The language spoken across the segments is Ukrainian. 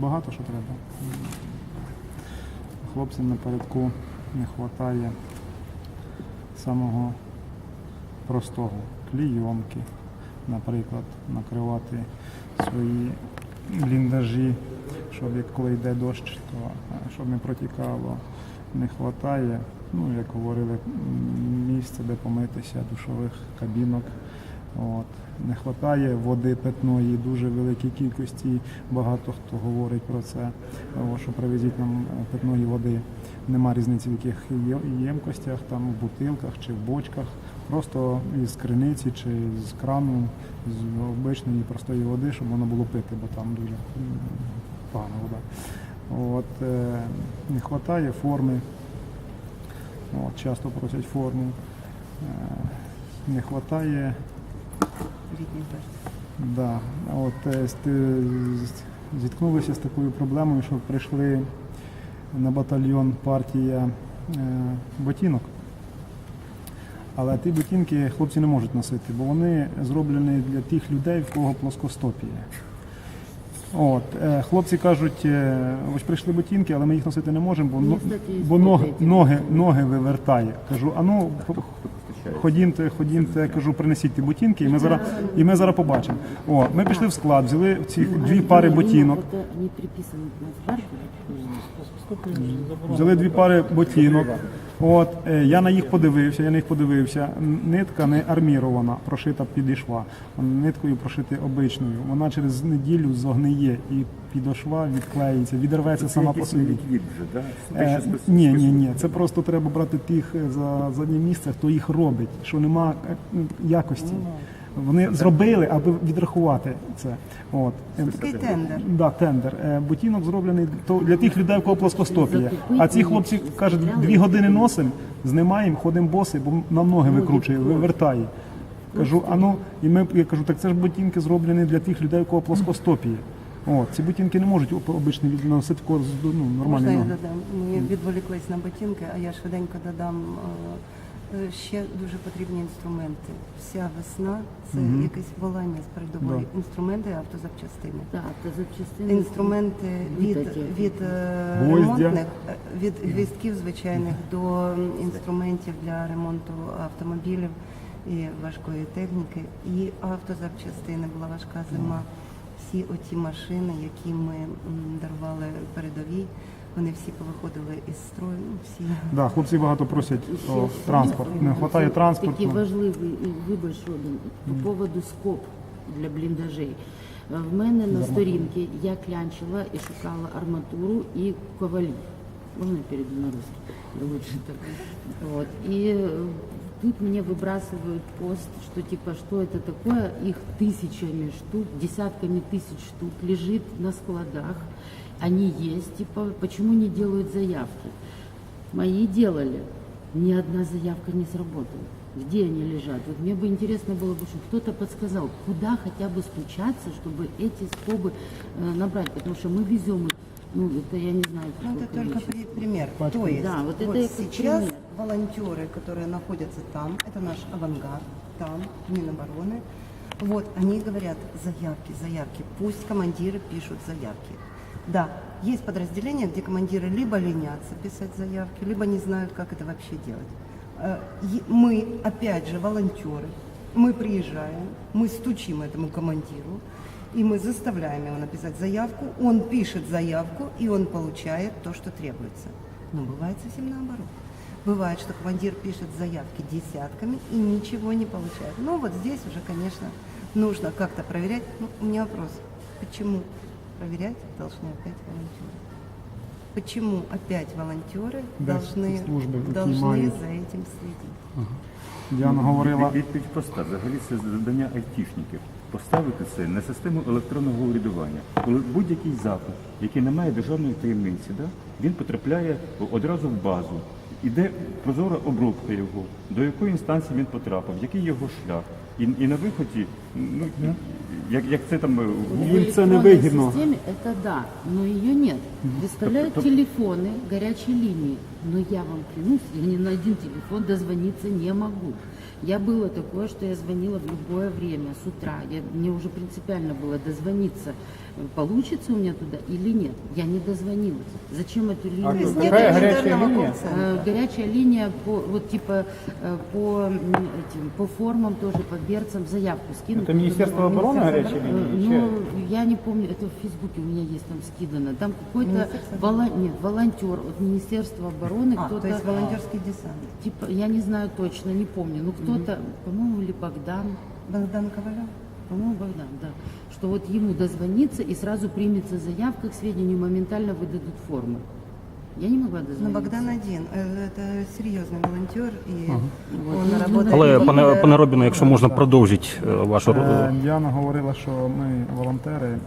багато що треба. Хлопцям напередку не вистачає самого простого клійонки, наприклад, накривати свої бліндажі, щоб як коли йде дощ, то щоб не протікало. Не вистачає, ну як говорили, місця, де помитися, душових кабінок. От. Не вистачає води питної, дуже великій кількості. Багато хто говорить про це, що привезіть нам е, питної води. Нема різниці, в яких ємкостях, там в бутилках чи в бочках. Просто із криниці чи з крану, з обичної простої води, щоб воно було пити, бо там дуже погана вода. От, е, не вистачає форми. От, часто просять форму. Е, не вистачає Літній. Да. От, е, зіткнулися з такою проблемою, що прийшли на батальйон партія е, ботинок. Але ті ботинки хлопці не можуть носити, бо вони зроблені для тих людей, в кого плоскостопія. От, е, хлопці кажуть, ось прийшли ботинки, але ми їх носити не можемо, бо, Ну, бо ноги, ноги, ноги вивертає. Кажу, а ну ходімте, ходімте, кажу, принесіть ті ботинки, і ми зараз, і ми зараз побачимо. О, ми пішли в склад, взяли ці дві пари ботинок. Взяли дві пари ботинок. От, е, я на їх подивився, я на них подивився. Нитка не армірована, прошита підішва. Ниткою прошити обичною. Вона через неділю зогниє і підошва відклеїться, відірветься сама по собі. Ліквід вже, да? Е, ні, ні, ні. Це просто треба брати тих е, за заднє місце, хто їх робить, що нема е, ну, якості. Вони зробили, аби відрахувати це. От. Такий тендер. Да, тендер. Е, Ботинок зроблений то для тих людей, у кого плоскостопія. А ці хлопці кажуть, дві години носимо, знімаємо, ходимо боси, бо нам ноги викручує, вивертає. Кажу, а ну, і ми я кажу, так це ж ботинки зроблені для тих людей, у кого плоскостопія. О, ці ботинки не можуть об- обичні відносити ну, нормальні Можна я ноги. додам? Ми відволіклись на ботинки, а я швиденько додам. е, Ще дуже потрібні інструменти. Вся весна це якесь волання з передової. Інструменти автозапчастини. Да, это запчастины. Інструменти від, Вітаки. від е, Гвоздя. ремонтних, е, від гвіздків звичайних до м, інструментів для ремонту автомобілів і важкої техніки, і автозапчастини. Була важка зима. Всі оті машини, які ми м, дарували передовій, вони всі повиходили із строю. Ну, всі Да, хлопці багато просять про Ще транспорт. Не вистачає Такий важливий і вибач, один по поводу скоб для бліндажей. Е, В мене на сторінці я клянчила і шукала арматуру і ковалі. Можна перейду на русский? Лучше так. Вот. И э, тут мне выбрасывают пост, что типа, что это такое, их тысячами штук, десятками тысяч штук лежит на складах, они есть, типа, почему не делают заявки? Мои делали, ни одна заявка не сработала. Где они лежат? Вот мне бы интересно было бы, чтобы кто-то подсказал, куда хотя бы стучаться, чтобы эти скобы э, набрать, потому что мы везем ну, это я не знаю, Ну, это только при- пример. То есть, Да, вот это вот как сейчас пример. волонтеры, которые находятся там, это наш авангард, там, Минобороны, вот, они говорят, заявки, заявки, пусть командиры пишут заявки. Да, есть подразделения, где командиры либо ленятся писать заявки, либо не знают, как это вообще делать. Э, Мы, опять же, волонтеры, мы приезжаем, мы стучим этому командиру, и мы заставляем его написать заявку, он пишет заявку, и он получает то, что требуется. Но бывает совсем наоборот. Бывает, что командир пишет заявки десятками и ничего не получает. Ну вот здесь уже, конечно, нужно как-то проверять. Ну, у меня вопрос, почему проверять должны опять волонтеры? Почему опять волонтеры Да, должны, службы какие должны мають. за этим следить? Діана говорила, Від- Відповідь проста. Взагалі це завдання айтішників. Поставити це на систему електронного урядування. Коли будь-який запит, який не має державної таємниці, да, він потрапляє одразу в базу. Іде прозора обробка його, до якої інстанції він потрапив, який його шлях. І, і на виході, ну Як, як це там в це не электронной вигідно. системе это да, но ее нет. Выставляют Тобто- телефоны, горячие линии. Но я вам клянусь, я ни на один телефон дозвониться не могу. Я было такое, что я звонила в любое время с утра. Я, мне уже принципиально было дозвониться, э, получится у меня туда или нет. Я не дозвонилась. Зачем эту А линию? То есть какая нет горячая индивидуального линия? колл-центра. Э, Горячая линия по вот типа э, по м, этим по формам тоже по берцам заявку скинуть. Это Министерство обороны горячая Линия? Ну, я не помню, это в Фейсбуке у меня есть там скидано. Там какой-то Министерство волон... нет, волонтер от Министерства обороны, А, кто-то то есть волонтерский десант. типа я не знаю точно, не помню, ну кто-то, по-моему, или Богдан, Богдан Ковалев? по-моему, Богдан, да, что вот ему дозвониться и сразу примется заявка к сведению, моментально выдадут формы. Я не могла Но дозвониться. Богдан один. Э, Это серьезный волонтер, и Вот. он Ну, работает... Але в пане, Киеве. пане Робіно, якщо можна продовжити е, вашу Е, Діана говорила, що ми волонтери, е,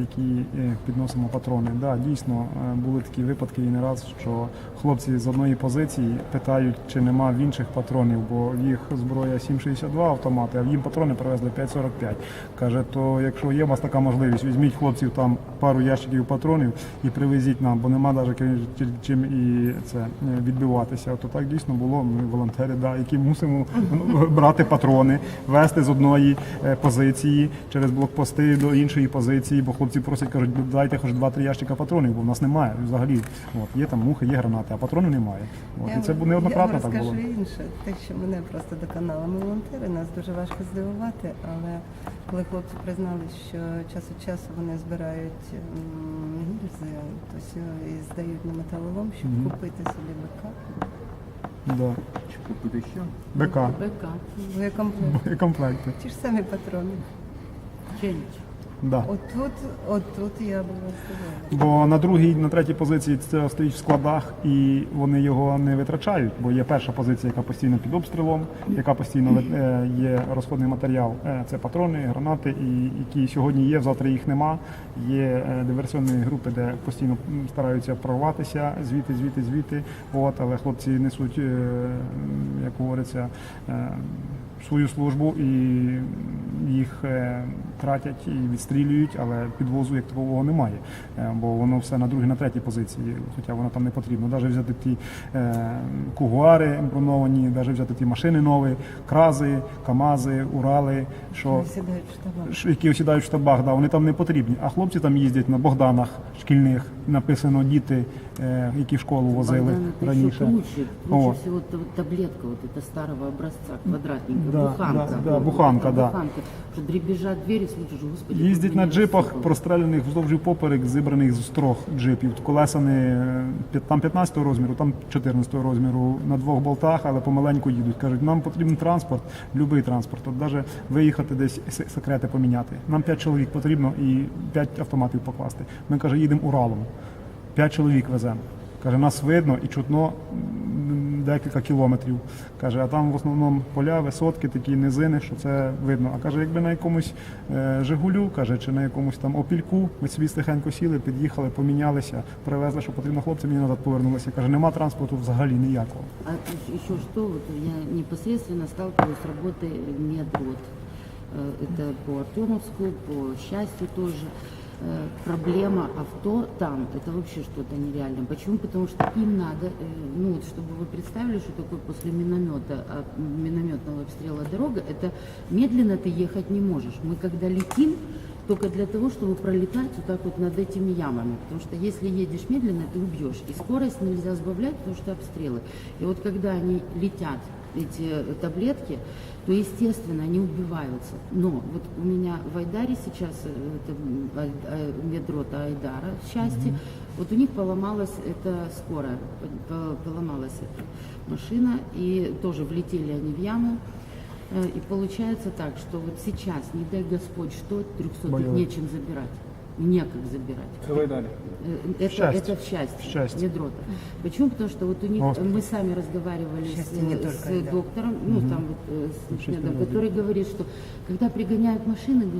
які е, підносимо патрони. Да, дійсно е, були такі випадки і не раз, що хлопці з одної позиції питають, чи нема в інших патронів, бо в їх зброя 7,62 автомати, а в їм патрони привезли 5,45. Каже, то якщо є у вас така можливість, візьміть хлопців там пару ящиків патронів і привезіть нам, бо нема навіть чим і це е, відбиватися. То так дійсно було. Ми волонтери, да, які мусимо брати патрони, вести з одної е, позиції через блокпости до іншої позиції, бо хлопці просять, кажуть, «Ну, дайте хоч 2-3 ящика патронів, бо в нас немає взагалі. От, є там мухи, є гранати, а патронів немає. От, і це неоднократно я так було. інше, те, що мене просто доконали ми волонтери, нас дуже важко здивувати, але коли хлопці призналися, що час від часу вони збирають гільзи, то і здають на металолом, щоб Мгм. купити собі БК. Да. чи купити що? БК, БК, Боєкомплект. Боєкомплекти. Ті ж самі патрони. что-нибудь. Да. Отут, отут я була здивована. Бо на другій, на третій позиції це стоїть в складах, і вони його не витрачають. Бо є перша позиція, яка постійно під обстрілом, яка постійно е, є розходний матеріал. Е, Це патрони, гранати, і які сьогодні є, завтра їх нема. Є е, диверсіонні групи, де постійно стараються прорватися звідти, звідти, звідти. От, але хлопці несуть, як говориться. Свою службу і їх тратять і відстрілюють, але підвозу як такового немає, Е, бо воно все на другій, на третій позиції, хоча воно там не потрібно. Навіть взяти ті е, кугуари броновані, навіть взяти ті машини нові, крази, камази, урали, що Вони сідають в штабах. Ш- які осідають в штабах, да, вони там не потрібні. А хлопці там їздять на Богданах шкільних, написано діти, е, які в школу возили Богдан, это еще раніше. круче. Круче О. всего та- таблетка вот эта старого образца, квадратненькая, Да, буханка. да, да, Вот, буханка, это да. Буханка, что дребезжат двери, слушаешь, господи. Їздять на джипах, простреляних вздовж і поперек, зібраних з трьох джипів. Колеса не там 15 розміру, там 14 розміру на двох болтах, але помаленьку їдуть. Кажуть, нам потрібен транспорт, будь-який транспорт. От навіть виїхати десь секрети поміняти. Нам 5 чоловік потрібно і 5 автоматів покласти. Ми каже, їдемо Уралом. 5 чоловік веземо. Каже, нас видно і чутно декілька кілометрів. Каже, а там в основному поля, висотки, такі низини, що це видно. А каже, якби на якомусь е, Жигулю, каже, чи на якомусь там опільку, ми собі тихенько сіли, під'їхали, помінялися, привезли, що потрібно хлопцям і назад повернулися. Каже, нема транспорту взагалі ніякого. А еще что, вот я непосредственно сталкиваюсь с работой медрот. Э, Это по Артемовску, по счастью тоже. Э, Проблема авто там, это вообще что-то нереальное. Почему? Потому что им надо, э, ну вот, чтобы вы представили, что такое после миномета, а, минометного обстрела дорога, это медленно ты ехать не можешь. Мы когда летим, только для того, чтобы пролетать вот так вот над этими ямами. Потому что если едешь медленно, ты убьешь. И скорость нельзя сбавлять, потому что обстрелы. И вот когда они летят, эти э, таблетки, то, естественно, они убиваются. Но вот у меня в Айдаре сейчас, э, это м, Ай- Ай- медрота Айдара, счастье, вот у них поломалась эта скорая, по- по- поломалась эта машина, и тоже влетели они в яму. Э, И получается так, что вот сейчас, не дай Господь, что 300 Боевой. нечем забирать. Некак забирать. Це ви далі. Э, Это, Счастье. это в счастье, В счастье. медрота. Почему? Потому что вот у них, Господи. мы сами разговаривали с, Счастье не с только, да. доктором, ну там вот, э, с Счастье медом, не который говорит, что когда пригоняют машины, г-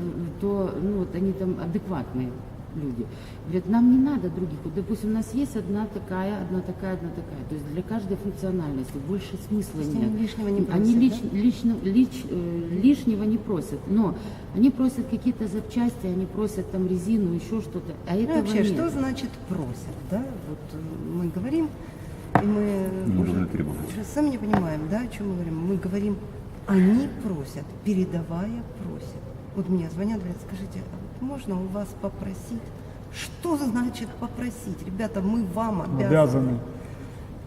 то ну, вот они там адекватные. люди. Говорят, нам не надо других. Вот, допустим, у нас есть одна такая, одна такая, одна такая. То есть для каждой функциональности больше смысла есть нет. они лишнего не Они просят, лич- лично, лич- э, лишнего не просят, но они просят какие-то запчасти, они просят там резину, еще что-то. А Ну, этого вообще, нет. что значит просят, да? Вот э, мы говорим, и мы Не уже должны требовать. уже сами не понимаем, да, о чем мы говорим. Мы говорим, они просят, передавая просят. Вот мне звонят, говорят, скажите, а вот можно у вас попросить? Что значит попросить? Ребята, мы вам обязаны. Обязаны.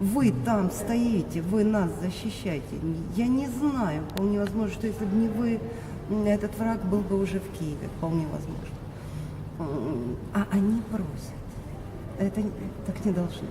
Вы там стоите, вы нас защищаете. Я не знаю, вполне возможно, что если бы не вы, этот враг был бы уже в Киеве, вполне возможно. А они просят. Это так не должно.